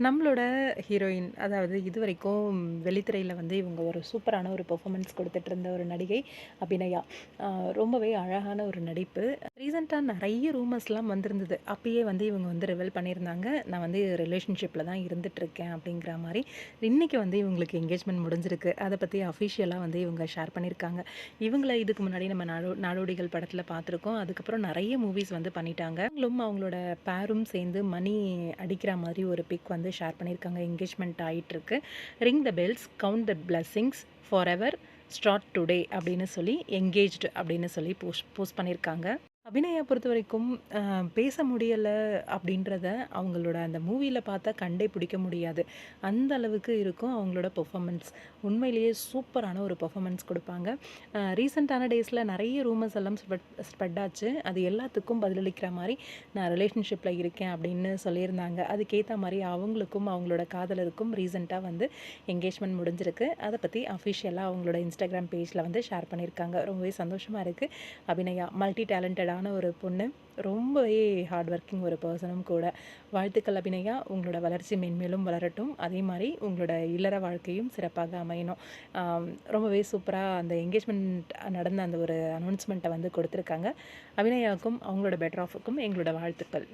நம்மளோட ஹீரோயின் அதாவது இது வரைக்கும் வெளித்துறையில் வந்து இவங்க ஒரு சூப்பரான ஒரு பெர்ஃபார்மன்ஸ் கொடுத்துட்டு இருந்த ஒரு நடிகை அபிநயா. ரொம்பவே அழகான ஒரு நடிப்பு. ரீசெண்டாக நிறைய ரூமர்ஸ்லாம் வந்திருந்தது. அப்பயே வந்து இவங்க வந்து ரிவெல் பண்ணியிருந்தாங்க. நான் வந்து ரிலேஷன்ஷிப்பில் தான் இருந்துகிட்ருக்கேன் அப்படிங்கிற மாதிரி. இன்றைக்கி வந்து இவங்களுக்கு என்கேஜ்மெண்ட் முடிஞ்சிருக்கு. அதை பற்றி அஃபிஷியலாக வந்து இவங்க ஷேர் பண்ணியிருக்காங்க. இவங்கள இதுக்கு முன்னாடி நம்ம நாடோ நாடோடிகள் படத்தில் பார்த்துருக்கோம். அதுக்கப்புறம் நிறைய மூவிஸ் வந்து பண்ணிட்டாங்க. அவங்களும் அவங்களோட பேரும் சேர்ந்து மணி அடிக்கிற மாதிரி ஒரு பிக் வந்து ஷேர் பண்ணியிருக்காங்க என்கேஜ்மெண்ட் ஆகிட்டுருக்கு ring the bells count the blessings forever start today அப்படின்னு சொல்லி எங்கேஜ்டு அப்படின்னு சொல்லி போஸ்ட் போஸ்ட் பண்ணியிருக்காங்க அபிநயா பொறுத்த வரைக்கும் பேச முடியலை அப்படின்றத அவங்களோட அந்த மூவியில் பார்த்தா கண்டே பிடிக்க முடியாது. அந்த அளவுக்கு இருக்கும் அவங்களோட பெர்ஃபார்மன்ஸ் உண்மையிலேயே சூப்பரான ஒரு பெர்ஃபார்மன்ஸ் கொடுப்பாங்க. ரீசெண்டான டேஸில் நிறைய ரூமர்ஸ் எல்லாம் ஸ்ப்ரெட் ஸ்ப்ரெட் ஆச்சு. அது எல்லாத்துக்கும் பதிலளிக்கிற மாதிரி நான் ரிலேஷன்ஷிப்பில் இருக்கேன் அப்படின்னு சொல்லியிருந்தாங்க. அதுக்கேற்ற மாதிரி அவங்களுக்கும் அவங்களோட காதலருக்கும் ரீசெண்டாக வந்து என்கேஜ்மெண்ட் முடிஞ்சிருக்கு. அதை பற்றி அஃபிஷியலாக அவங்களோட இன்ஸ்டாகிராம் பேஜில் வந்து ஷேர் பண்ணியிருக்காங்க. ரொம்பவே சந்தோஷமாக இருக்குது அபிநயா மல்டி டேலண்டட் டேலண்டடான ஒரு பொண்ணு. ரொம்பவே ஹார்ட் ஒர்க்கிங் ஒரு பர்சனும் கூட. வாழ்த்துக்கள் அபிநயா. உங்களோட வளர்ச்சி மென்மேலும் வளரட்டும். அதே மாதிரி உங்களோட இல்லற வாழ்க்கையும் சிறப்பாக அமையணும். ரொம்பவே சூப்பராக அந்த என்கேஜ்மெண்ட் நடந்த அந்த ஒரு அனௌன்ஸ்மெண்ட்டை வந்து கொடுத்துருக்காங்க. அபிநயாவுக்கும் அவங்களோட பெட்டர் ஆஃபுக்கும் எங்களோட வாழ்த்துக்கள்.